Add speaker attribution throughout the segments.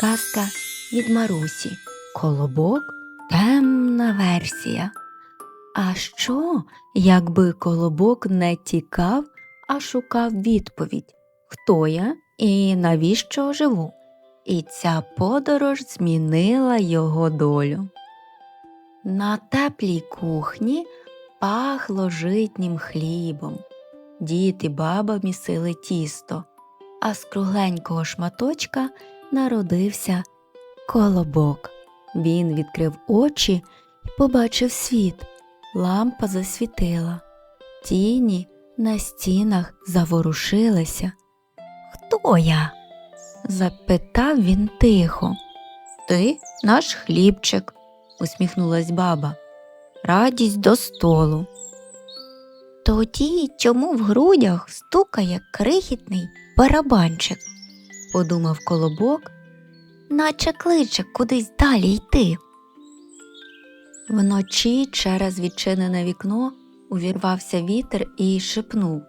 Speaker 1: Казка від Марусі. Колобок темна версія. А що, якби колобок не тікав, а шукав відповідь, хто я і навіщо живу? І ця подорож змінила його долю. На теплій кухні пахло житнім хлібом. Дід і баба місили тісто, а з кругленького шматочка народився колобок. Він відкрив очі і побачив світ. Лампа засвітила. Тіні на стінах заворушилися. Хто я? запитав він тихо. Ти наш хлібчик, усміхнулась баба. Радість до столу. Тоді чому в грудях стукає крихітний барабанчик? Подумав колобок, наче кличе кудись далі йти. Вночі через відчинене вікно увірвався вітер і шепнув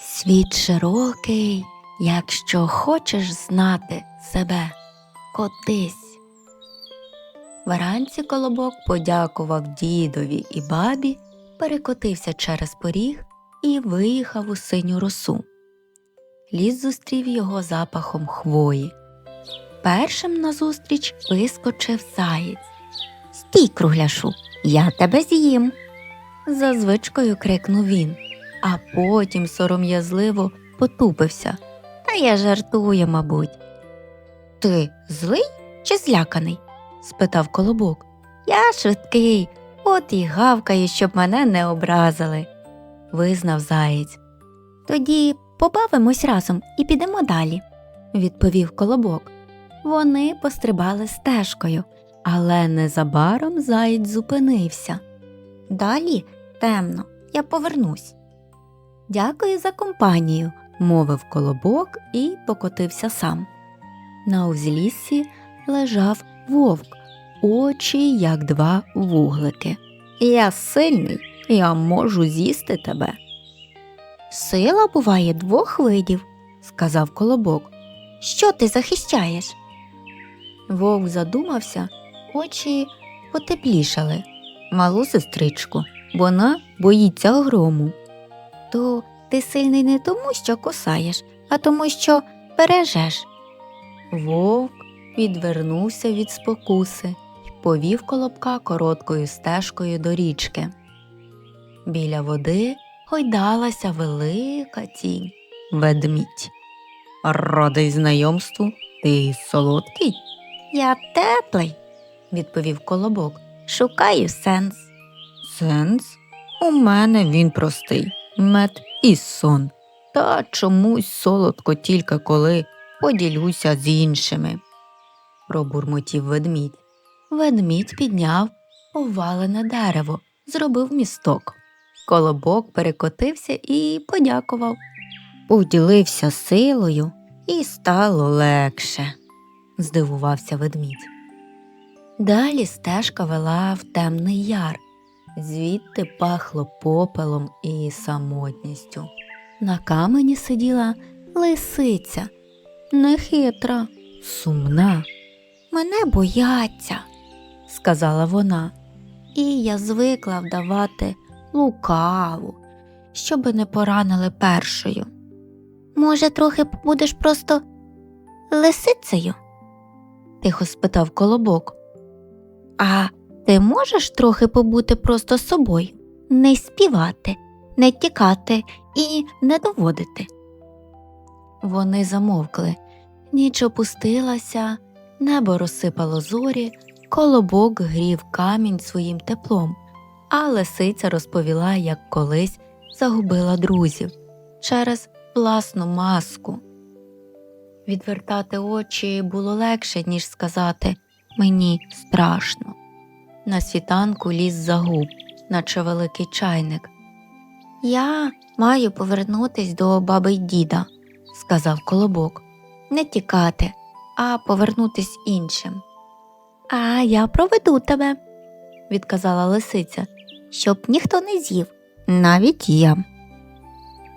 Speaker 1: Світ широкий, якщо хочеш знати себе, котись. Вранці колобок подякував дідові і бабі, перекотився через поріг і виїхав у синю росу. Ліс зустрів його запахом хвої. Першим назустріч вискочив заєць. Стій, кругляшу, я тебе з'їм. За звичкою крикнув він, а потім сором'язливо потупився. Та я жартую, мабуть. Ти злий чи зляканий? спитав колобок. Я швидкий, от і гавкаю, щоб мене не образили, визнав заєць. Тоді побавимось разом і підемо далі, відповів колобок. Вони пострибали стежкою, але незабаром заєць зупинився. Далі темно, я повернусь. Дякую за компанію, мовив колобок і покотився сам. На узліссі лежав вовк, очі, як два вуглики. Я сильний, я можу з'їсти тебе. Сила буває двох видів, сказав колобок. Що ти захищаєш? Вовк задумався, очі потеплішали. Малу сестричку, вона боїться грому. То ти сильний не тому, що кусаєш, а тому, що бережеш. Вовк відвернувся від спокуси і повів колобка короткою стежкою до річки. Біля води гойдалася велика тінь ведмідь. Радий знайомству, ти солодкий? Я теплий, відповів колобок. Шукаю сенс. Сенс? У мене він простий мед і сон. Та чомусь солодко тільки коли поділюся з іншими. Пробурмотів ведмідь. Ведмідь підняв повалене дерево, зробив місток. Колобок перекотився і подякував. Поділився силою і стало легше, здивувався ведмідь. Далі стежка вела в темний яр, звідти пахло попелом і самотністю. На камені сиділа лисиця, нехитра, сумна. Мене бояться, сказала вона, і я звикла вдавати лукаву, щоби не поранили першою. Може, трохи будеш просто лисицею? тихо спитав колобок. А ти можеш трохи побути просто собою, не співати, не тікати і не доводити. Вони замовкли, ніч опустилася, небо розсипало зорі, колобок грів камінь своїм теплом, а лисиця розповіла, як колись загубила друзів через власну маску. Відвертати очі було легше, ніж сказати мені страшно. На світанку ліс загуб, наче великий чайник. Я маю повернутись до баби й діда, сказав колобок. Не тікати, а повернутись іншим. А я проведу тебе, відказала лисиця, щоб ніхто не з'їв, навіть я.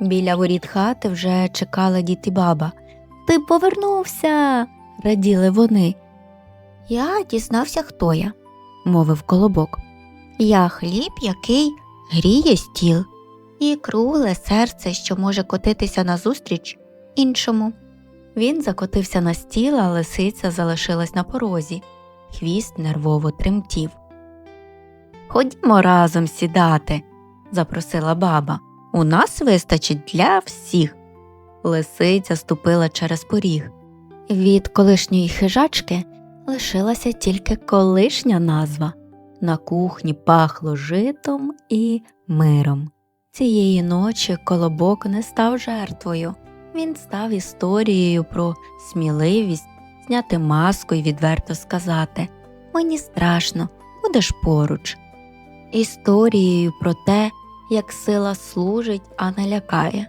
Speaker 1: Біля воріт хати вже чекала дід і баба. Ти повернувся, раділи вони. Я дізнався, хто я, мовив колобок. Я хліб, який гріє стіл, і кругле серце, що може котитися назустріч іншому. Він закотився на стіл, а лисиця залишилась на порозі. Хвіст нервово тремтів. Ходімо разом сідати, запросила баба. У нас вистачить для всіх. Лисиця ступила через поріг. Від колишньої хижачки лишилася тільки колишня назва. На кухні пахло житом і миром. Цієї ночі колобок не став жертвою. Він став історією про сміливість зняти маску і відверто сказати Мені страшно, будеш поруч. Історією про те, як сила служить, а не лякає,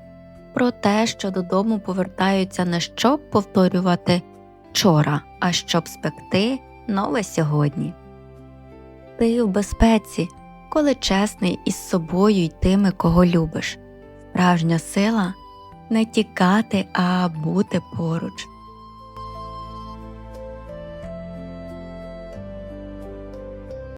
Speaker 1: про те, що додому повертаються не щоб повторювати вчора, а щоб спекти нове сьогодні. Ти в безпеці, коли чесний із собою й тими, кого любиш. Справжня сила не тікати, а бути поруч.